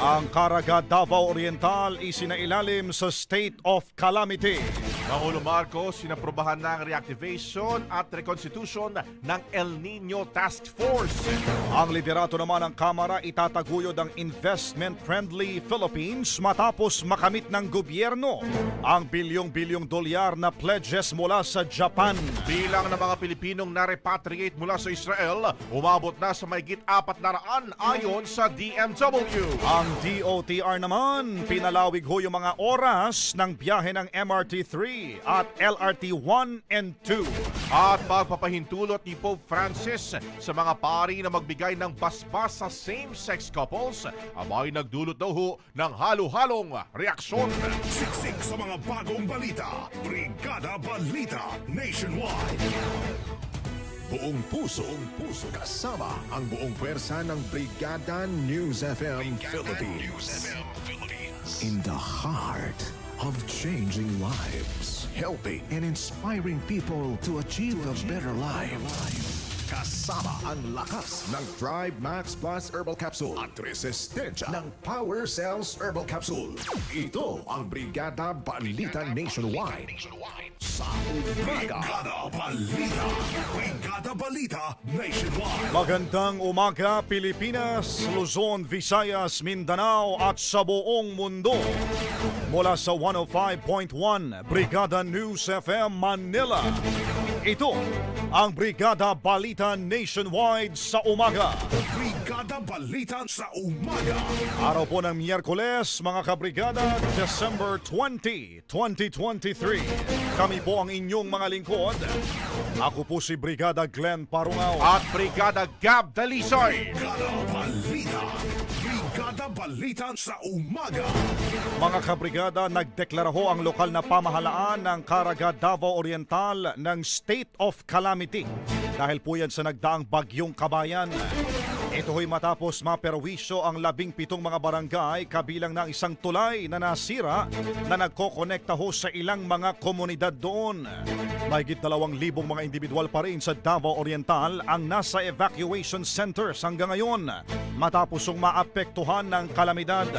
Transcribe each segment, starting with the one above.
Ang Caraga Davao Oriental isinailalim sa state of calamity. Pangulo Marcos sinaprobahan ng reactivation at reconstitution ng El Nino Task Force. Ang liderato naman ng Kamara itataguyod ang investment-friendly Philippines matapos makamit ng gobyerno ang bilyong-bilyong dolyar na pledges mula sa Japan. Bilang ng mga Pilipinong na-repatriate mula sa Israel, umabot na sa mahigit apat na raan ayon sa DMW. Ang DOTR naman, pinalawig ho yung mga oras ng biyahe ng MRT 3 at LRT 1 and 2. At pagpapahintulot ni Pope Francis sa mga pari na magbigay ng basbas sa same-sex couples, abay nagdulot daw ho ng halo-halong reaksyon. Siksik sa mga bagong balita. Brigada Balita Nationwide. Buong puso, buong puso. Kasama ang buong pwersa ng Brigada News FM Philippines. In the heart of changing lives. Helping and inspiring people to achieve a better life. Kasama ang lakas ng Drive Max Plus Herbal Capsule at resistensya ng Power Cells Herbal Capsule. Ito ang Brigada Balita Nationwide. Sa umaga. Brigada Balita. Brigada Balita Nationwide. Magandang umaga Pilipinas, Luzon, Visayas, Mindanao at sa buong mundo. Mula sa 105.1 Brigada News FM Manila. Ito ang Brigada Balita Nationwide sa umaga. Brigada Balita sa umaga. Araw po ng Miyerkules, mga kabrigada, December 20, 2023. Kami po ang inyong mga lingkod. Ako po si Brigada Glenn Parungaw. At Brigada Gab Dalisoy. Brigada Balita. Balita sa umaga. Mga kabrigada, nagdeklara ho ang lokal na pamahalaan ng Caraga Davao Oriental ng State of Calamity dahil po yan sa nagdaang bagyong kabayan. Ito ho'y matapos maperwisyo ang labing pitong mga barangay kabilang ng isang tulay na nasira na nagkokonekta ho sa ilang mga komunidad doon. Mahigit dalawang libong mga individual pa rin sa Davao Oriental ang nasa evacuation centers hanggang ngayon matapos ang maapektuhan ng kalamidad.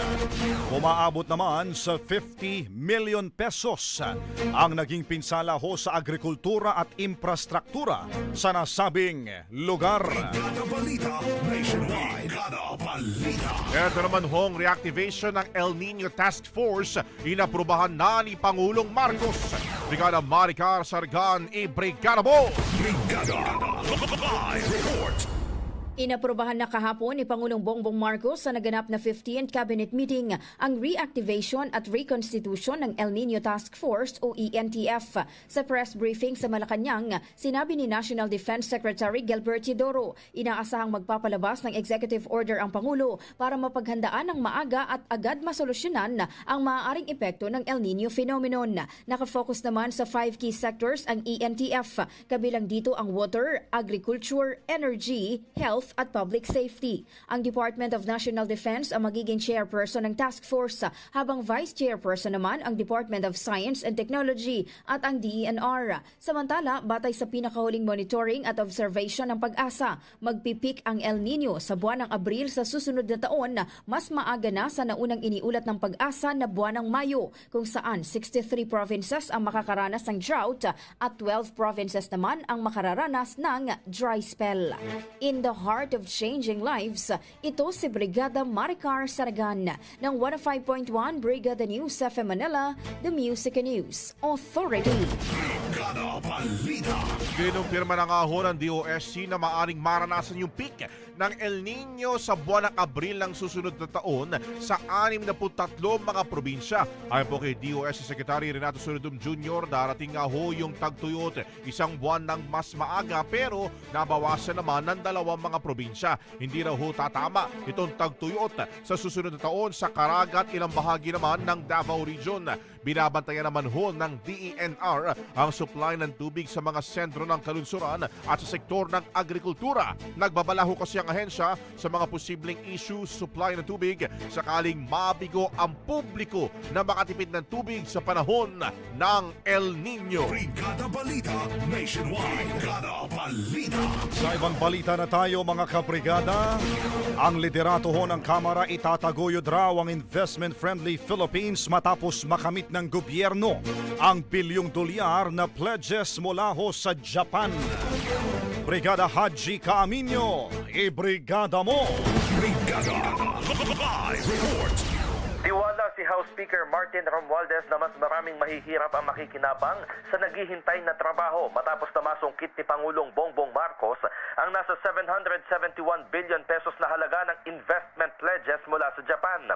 Umaabot naman sa 50 million pesos ang naging pinsala ho sa agrikultura at infrastruktura sa nasabing lugar. Ito naman hong reactivation ng El Nino Task Force inaprubahan na ni Pangulong Marcos. Brigada Maricar Sargan e Brigada Bo. Brigada. Live report. Inaprobahan na kahapon ni Pangulong Bongbong Marcos sa naganap na 15th Cabinet Meeting ang reactivation at reconstitution ng El Nino Task Force o ENTF. Sa press briefing sa Malacanang, sinabi ni National Defense Secretary Gilbert Tidoro, inaasahang magpapalabas ng executive order ang Pangulo para mapaghandaan ng maaga at agad masolusyonan ang maaaring epekto ng El Nino phenomenon. Nakafocus naman sa five key sectors ang ENTF, kabilang dito ang water, agriculture, energy, health at public safety. Ang Department of National Defense ang magiging chairperson ng task force habang vice chairperson naman ang Department of Science and Technology at ang DENR. Samantala, batay sa pinakahuling monitoring at observation ng pag-asa, magpipik ang El Nino sa buwan ng Abril sa susunod na taon mas maaga na sa naunang iniulat ng pag-asa na buwan ng Mayo kung saan 63 provinces ang makakaranas ng drought at 12 provinces naman ang makararanas ng dry spell. In the heart of changing lives, ito si Brigada Maricar Saragan ng 105.1 Brigada News FM Manila, The Music and News Authority. Brigada Balita. Kinumpirma ng DOSC na maaring maranasan yung peak ng El Nino sa buwan ng Abril ng susunod na taon sa 63 mga probinsya. Ayon po kay DOSC Secretary Renato Solidum Jr., darating nga ho yung tagtuyot isang buwan ng mas maaga pero nabawasan naman ng dalawang mga probinsya. Hindi raw ho tatama itong tagtuyot sa susunod na taon sa Karagat ilang bahagi naman ng Davao Region. Binabantayan naman ho ng DENR ang supply ng tubig sa mga sentro ng kalunsuran at sa sektor ng agrikultura. Nagbabalaho kasi ang ahensya sa mga posibleng issue supply ng tubig sakaling mabigo ang publiko na makatipid ng tubig sa panahon ng El Nino. Brigada Balita Nationwide. Brigada Balita. Sa ibang balita na tayo mga kabrigada, ang liderato ho ng Kamara itataguyod raw ang investment-friendly Philippines matapos makamit ng gobyerno ang bilyong dolyar na pledges mula ho sa Japan. Brigada Haji Kaaminyo, ibrigada mo! Brigada Live Report. Tiwala Speaker Martin Romualdez na mas maraming mahihirap ang makikinabang sa naghihintay na trabaho matapos na masungkit ni Pangulong Bongbong Marcos ang nasa 771 billion pesos na halaga ng investment pledges mula sa Japan.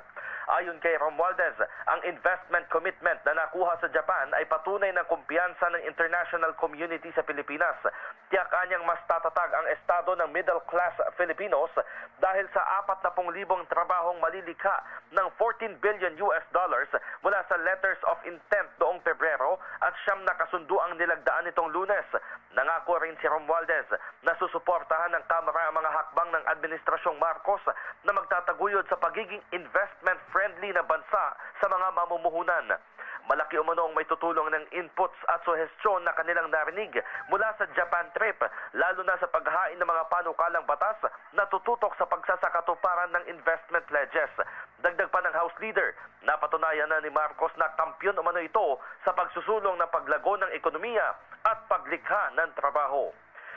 Ayon kay Romualdez, ang investment commitment na nakuha sa Japan ay patunay ng kumpiyansa ng international community sa Pilipinas. Tiyak anyang mas tatatag ang estado ng middle class Filipinos dahil sa 40,000 trabahong malilikha ng 14 billion US dollars mula sa letters of intent noong Pebrero at siyam na kasundo ang nilagdaan nitong lunes. Nangako rin si Romualdez na susuportahan ng Kamara ang mga hakbang ng Administrasyong Marcos na magtataguyod sa pagiging investment-friendly na bansa sa mga mamumuhunan. Malaki umano ang may tutulong ng inputs at suhestyon na kanilang narinig mula sa Japan trip, lalo na sa paghain ng mga panukalang batas na tututok sa pagsasakatuparan ng investment pledges. Dagdag pa ng House Leader, napatunayan na ni Marcos na kampiyon umano ito sa pagsusulong ng paglago ng ekonomiya at paglikha ng trabaho.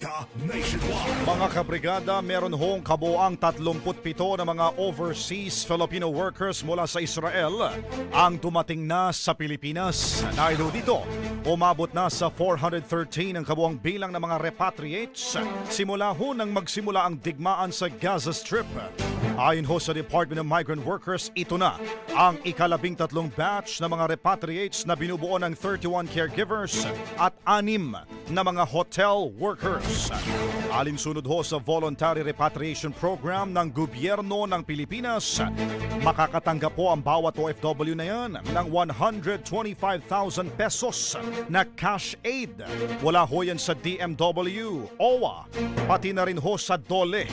Balita Nationwide. Mga kabrigada, meron hong kabuang 37 na mga overseas Filipino workers mula sa Israel ang dumating na sa Pilipinas. Dahil dito, umabot na sa 413 ang kabuang bilang ng mga repatriates simula ho nang magsimula ang digmaan sa Gaza Strip. Ayon ho sa Department of Migrant Workers, ito na ang ikalabing tatlong batch ng mga repatriates na binubuo ng 31 caregivers at anim na mga hotel workers. Alinsunod ho sa Voluntary Repatriation Program ng Gobyerno ng Pilipinas, makakatanggap po ang bawat OFW na yan ng 125,000 pesos na cash aid. Wala ho yan sa DMW, OWA, pati na rin ho sa DOLE.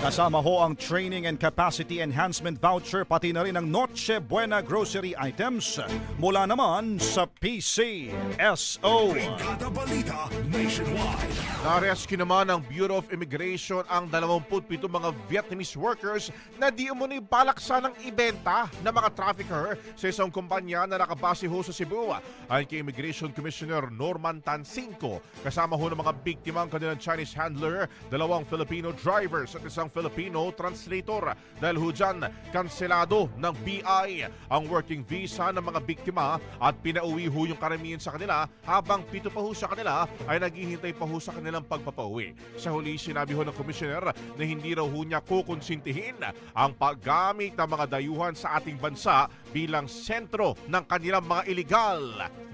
Kasama ho ang Training and Capacity Enhancement Voucher pati na rin ang Noche Buena grocery items mula naman sa PCSO. Brigada Balita Nationwide. Na-rescue naman ng Bureau of Immigration ang 27 mga Vietnamese workers na di umano'y balak sanang ibenta ng mga trafficker sa isang kumpanya na nakabase ho sa Cebu. Ayon kay Immigration Commissioner Norman Tancinco, kasama ho ng mga biktima ang kanilang Chinese handler, dalawang Filipino drivers at isang Filipino translator. Dahil ho dyan, kanselado ng BI ang working visa ng mga biktima at pinauwi ho yung karamihan sa kanila habang pito pa ho sa kanila ay naghihintay pa ho sa kanilang pagpapauwi. Sa huli, sinabi ho ng komisyoner na hindi raw ho niya kukonsintihin ang paggamit ng mga dayuhan sa ating bansa bilang sentro ng kanilang mga iligal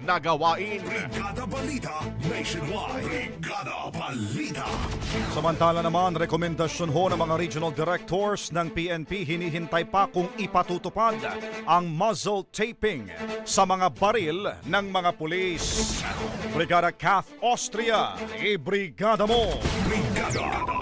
na gawain. Brigada Balita Nationwide. Brigada Balita. Samantala naman, rekomendasyon ho ng mga regional directors ng PNP hinihintay pa kung ipatutupad ang muzzle taping sa mga baril ng mga pulis. Brigada Kath Austria, ibrigada mo! Brigada.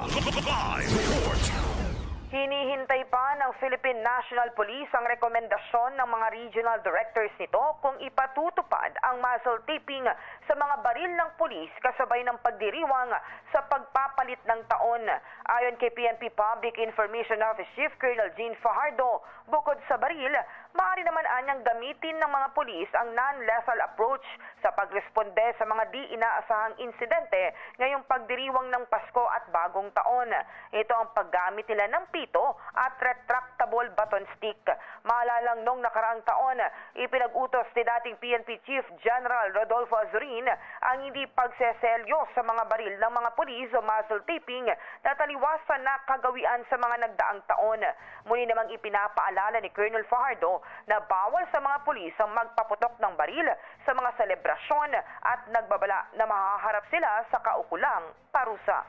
Hinihintay pa ng Philippine National Police ang rekomendasyon ng mga regional directors nito kung ipatutupad ang muzzle taping sa mga baril ng pulis kasabay ng pagdiriwang sa pagpapalit ng taon. Ayon kay PNP Public Information Office Chief Colonel Jean Fajardo, bukod sa baril, maaari naman anyang gamitin ng mga pulis ang non-lethal approach sa pagresponde sa mga di inaasahang insidente ngayong pagdiriwang ng Pasko at Bagong Taon. Ito ang paggamit nila ng pito at retractable baton stick. Maalalang nung nakaraang taon, ipinag-utos ni dating PNP Chief General Rodolfo Azurin ang hindi pagseselyo sa mga baril ng mga pulis o muzzle taping na taliwasan na kagawian sa mga nagdaang taon. Muli namang ipinapaalala ni Colonel Fajardo na bawal sa mga pulis ang magpaputok ng baril sa mga selebrasyon at nagbabala na mahaharap sila sa kaukulang parusa.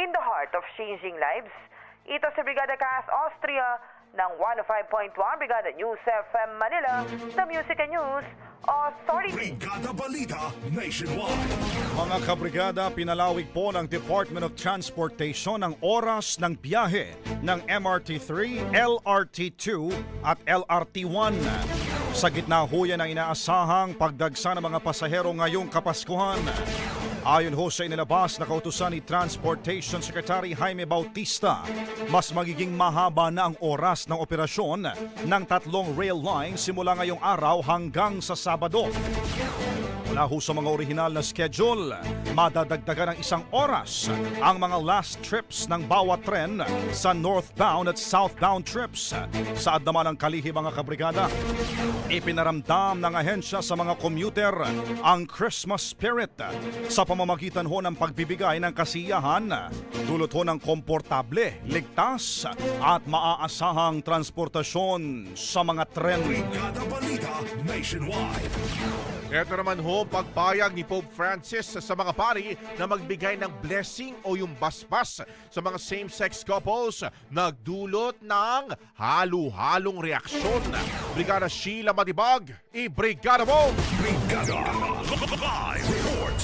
In the heart of changing lives, ito si Brigada Cas Austria ng 105.1 Brigada News FM Manila, the Music and News Authority. Brigada Balita Nationwide. Mga kabrigada, pinalawig po ng Department of Transportation ang oras ng biyahe ng MRT3, LRT2 at LRT1. Sa gitna ho yan ang inaasahang pagdagsa ng mga pasahero ngayong Kapaskuhan. Ayon ho sa inilabas na kautusan ni Transportation Secretary Jaime Bautista, mas magiging mahaba na ang oras ng operasyon ng tatlong rail line simula ngayong araw hanggang sa Sabado. Mula ho sa mga orihinal na schedule, madadagdagan ng isang oras ang mga last trips ng bawat tren sa northbound at southbound trips. Saad naman ang kalihi mga kabrigada, ipinaramdam ng ahensya sa mga commuter ang Christmas spirit sa pamamagitan ho ng pagbibigay ng kasiyahan, dulot ho ng komportable, ligtas at maaasahang transportasyon sa mga tren. Brigada Nationwide. Ito naman ho pagpayag ni Pope Francis sa mga pari na magbigay ng blessing o yung basbas sa mga same-sex couples nagdulot ng halu-halong reaksyon. Brigada Sheila Matibag, i-brigada mo! Brigada Live Report.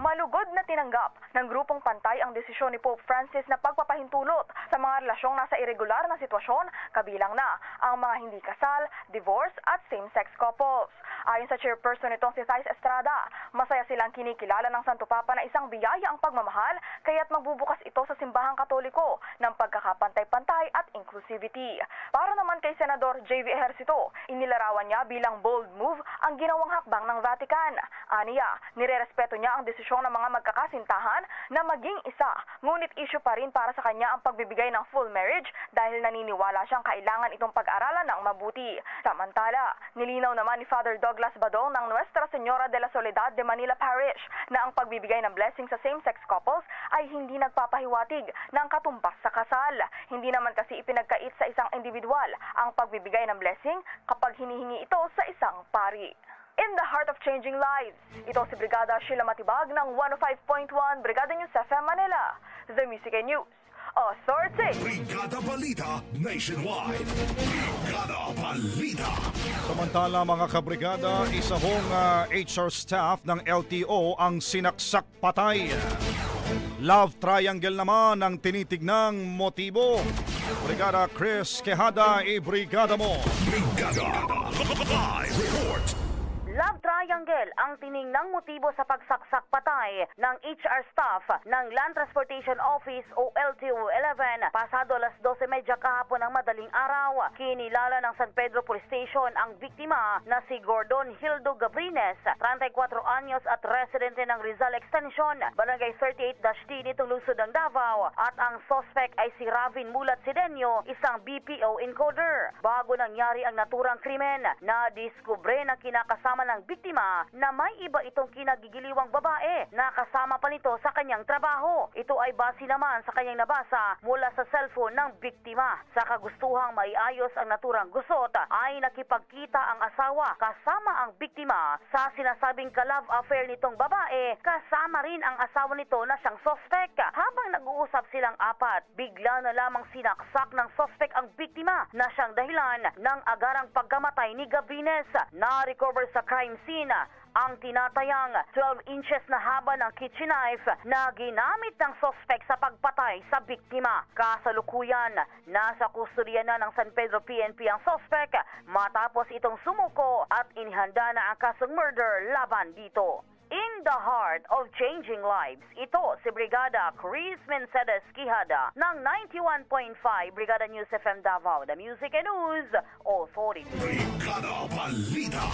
Malugod na tinanggap ng grupong pantay ang desisyon ni Pope Francis na pagpapahintulot sa mga relasyong nasa irregular na sitwasyon, kabilang na ang mga hindi kasal, divorce at same-sex couples. Ayon sa chairperson nitong si Thais Estrada, masaya silang kinikilala ng Santo Papa na isang biyaya ang pagmamahal, kaya't magbubukas ito sa simbahang katoliko ng pagkakapantay-pantay at inclusivity. Para naman kay Senador J.V. Ejercito, inilarawan niya bilang bold move ang ginawang hakbang ng Vatican. Aniya, nirerespeto niya ang desisyon ng mga magkakasintahan na maging isa, ngunit issue pa rin para sa kanya ang pagbibigay ng full marriage dahil naniniwala siyang kailangan itong pag-aralan ng mabuti. Samantala, nilinaw naman ni Father Douglas Badong ng Nuestra Señora de la Soledad de Manila Parish na ang pagbibigay ng blessing sa same-sex couples ay hindi nagpapahiwatig ng katumbas sa kasal. Hindi naman kasi ipinagkait sa isang individual ang pagbibigay ng blessing kapag hinihingi ito sa isang pari. In the heart of changing lives, ito si Brigada Sheila Matibag ng 105.1 Brigada News FM Manila, The Music and News Authority. Brigada Balita Nationwide. Brigada Balita. Samantala mga kabrigada, isa hong ah, HR staff ng LTO ang sinaksak patay. Love triangle naman ang tinitignang motibo. Brigada Chris Quejada, i-brigada mo. Brigada Live Report. Love triangle ang tiningnang motibo sa pagsaksak patay ng HR staff ng Land Transportation Office o LTO 11 pasado alas 12.30 kahapon ng madaling araw. Kinilala ng San Pedro Police Station ang biktima na si Gordon Hildo Gabrines, 34 anyos at residente ng Rizal Extension, Barangay 38-D nitong lungsod ng Davao at ang suspect ay si Ravin Mulat Sidenyo, isang BPO encoder. Bago nangyari ang naturang krimen, na diskubre na kinakasama ng biktima na may iba itong kinagigiliwang babae na kasama pa nito sa kanyang trabaho. Ito ay base naman sa kanyang nabasa mula sa cellphone ng biktima. Sa kagustuhang maiayos ang naturang gusot ay nakipagkita ang asawa kasama ang biktima sa sinasabing ka-love affair nitong babae kasama rin ang asawa nito na siyang suspect. Habang nag-uusap silang apat, bigla na lamang sinaksak ng suspect ang biktima na siyang dahilan ng agarang pagkamatay ni Gabrines. Na-recover sa crime scene ang tinatayang 12 inches na haba ng kitchen knife na ginamit ng suspect sa pagpatay sa biktima. Kasalukuyan, nasa kusturya na ng San Pedro PNP ang suspect matapos itong sumuko at inihanda na ang kasong murder laban dito. In the heart of changing lives. Ito si Brigada Chris Mencedes Quijada ng 91.5 Brigada News FM Davao, the Music and News Authority. Brigada Balita.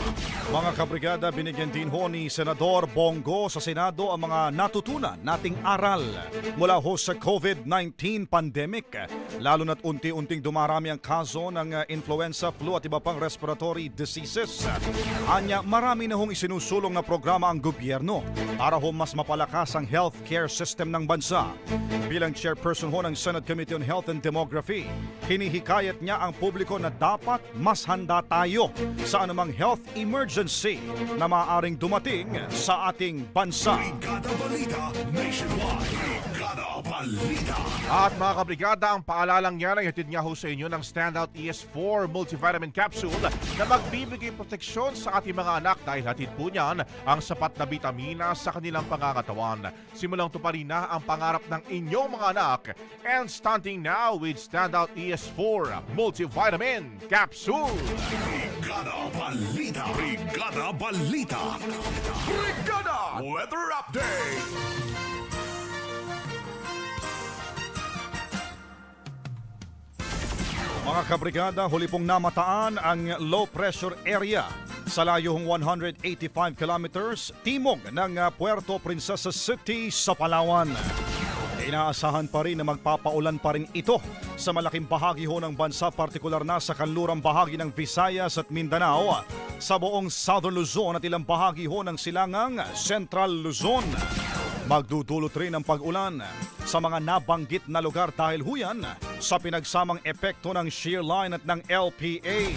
Mga kabrigada, binigyan din ho ni Senador Bongo sa Senado ang mga natutunan nating aral mula ho sa COVID-19 pandemic. Lalo na't unti-unting dumarami ang kaso ng uh, influenza, flu at iba pang respiratory diseases. Anya, marami na hong isinusulong na programa ang gobyerno para ho mas mapalakas ang healthcare system ng bansa. Bilang chairperson ho ng Senate Committee on Health and Demography, hinihikayat niya ang publiko na dapat mas handa tayo sa anumang health emergency na maaaring dumating sa ating bansa. Brigada Balita Nationwide. Brigada Balita. At mga kabrigada, ang paalalang yan ay hatid nga ho sa inyo ng Standout ES4 Multivitamin Capsule na magbibigay proteksyon sa ating mga anak dahil hatid po niyan ang sapat na vitamina sa kanilang pangangatawan. Simulang tuparin na ang pangarap ng inyong mga anak and stunting now with Standout ES4 Multivitamin Capsule. Brigada Balita. Brigada Balita. Brigada Weather Update. Mga kabrigada, huli pong namataan ang low pressure area sa layong 185 kilometers timog ng uh, Puerto Princesa City sa Palawan. Inaasahan pa rin na magpapaulan pa rin ito sa malaking bahagi ho ng bansa, partikular na sa kanlurang bahagi ng Visayas at Mindanao, sa buong Southern Luzon at ilang bahagi ho ng silangang Central Luzon. Magdudulot rin ang pag-ulan sa mga nabanggit na lugar dahil huyan sa pinagsamang epekto ng shear line at ng LPA.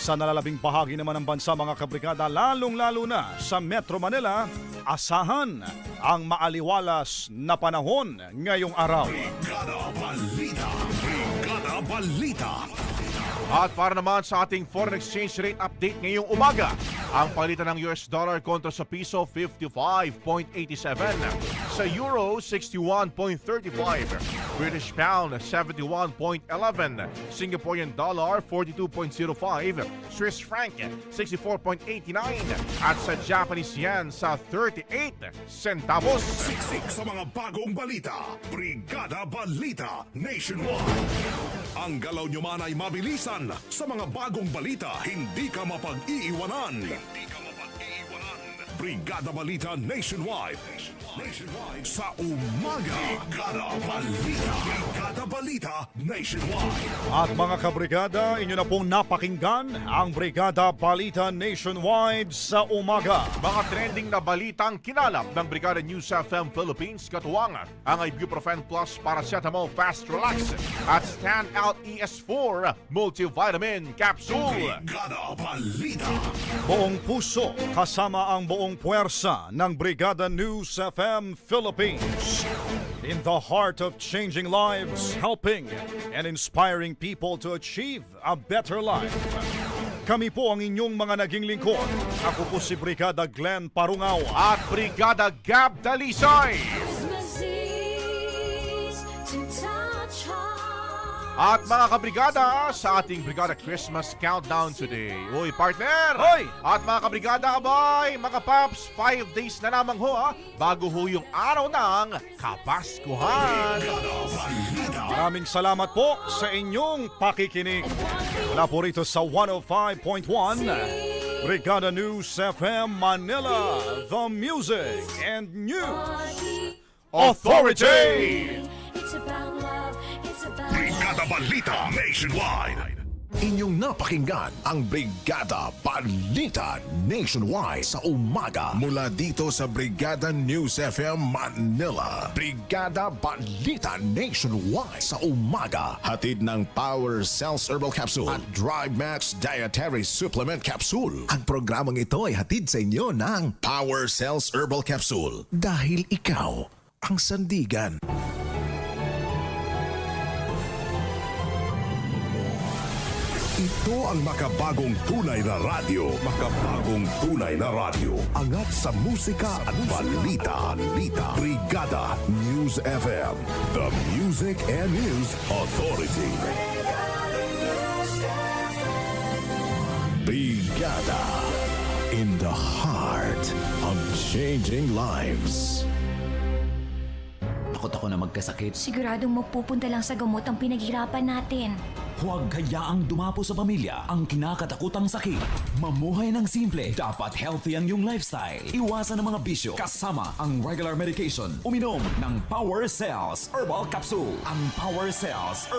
Sa nalalabing bahagi naman ng bansa mga kabrigada, lalong-lalo na sa Metro Manila, asahan ang maaliwalas na panahon ngayong araw. Brigada Balita. Brigada Balita. At para naman sa ating foreign exchange rate update ngayong umaga, ang palitan ng US dollar kontra sa piso 55.87, sa euro 61.35, British pound 71.11, Singaporean dollar 42.05, Swiss franc 64.89 at sa Japanese yen sa 38 centavos. Siksik sa mga bagong balita. Brigada Balita Nationwide. Ang galaw nyo man ay mabilisan. Sa mga bagong balita, hindi ka mapag-iiwanan. Hindi ka mapag-iiwanan. Brigada Balita Nationwide. Nationwide. Sa umaga. Brigada Balita. Brigada Balita Nationwide. At mga kabrigada, inyo na pong napakinggan ang Brigada Balita Nationwide sa umaga. Mga trending na balitang kinalap ng Brigada News FM Philippines katuwangan ang Ibuprofen Plus Paracetamol Fast Relax at Stand Out ES4 Multivitamin Capsule. Brigada Balita. Buong puso kasama ang buong puwersa ng Brigada News FM Philippines. In the heart of changing lives, helping and inspiring people to achieve a better life. Kami po ang inyong mga naging lingkod. Ako po si Brigada Glenn Parungaw. At Brigada Gab Dalisay. At mga kabrigada, sa ating Brigada Christmas Countdown today. Uy, partner! Hoy! At mga kabrigada, abay, mga paps, 5 days na lamang ho, ha, bago ho yung araw ng Kapaskuhan. Maraming salamat po sa inyong pakikinig. Mula po rito sa 105.1 Brigada News FM Manila, the music and news authority. Brigada Balita Nationwide. Inyong napakinggan ang Brigada Balita Nationwide sa umaga mula dito sa Brigada News FM Manila. Brigada Balita Nationwide sa umaga. Hatid ng Power Cells Herbal Capsule at Drive Max Dietary Supplement Capsule. Ang programang ito ay hatid sa inyo ng Power Cells Herbal Capsule. Dahil ikaw ang sandigan. Ito ang makabagong tunay na radyo. Makabagong tunay na radyo. Angat sa musika at balita. balita. Brigada News FM. The Music and News Authority. Brigada. in the heart of changing lives. Takot ako na magkasakit. Siguradong magpupunta lang sa gamot ang pinaghirapan natin. Huwag hayaang dumapo sa pamilya ang kinakatakutang sakit. Mamuhay ng simple. Dapat healthy ang iyong lifestyle. Iwasan ang mga bisyo kasama ang regular medication. Uminom ng Power Cells Herbal Capsule. Ang Power Cells Herbal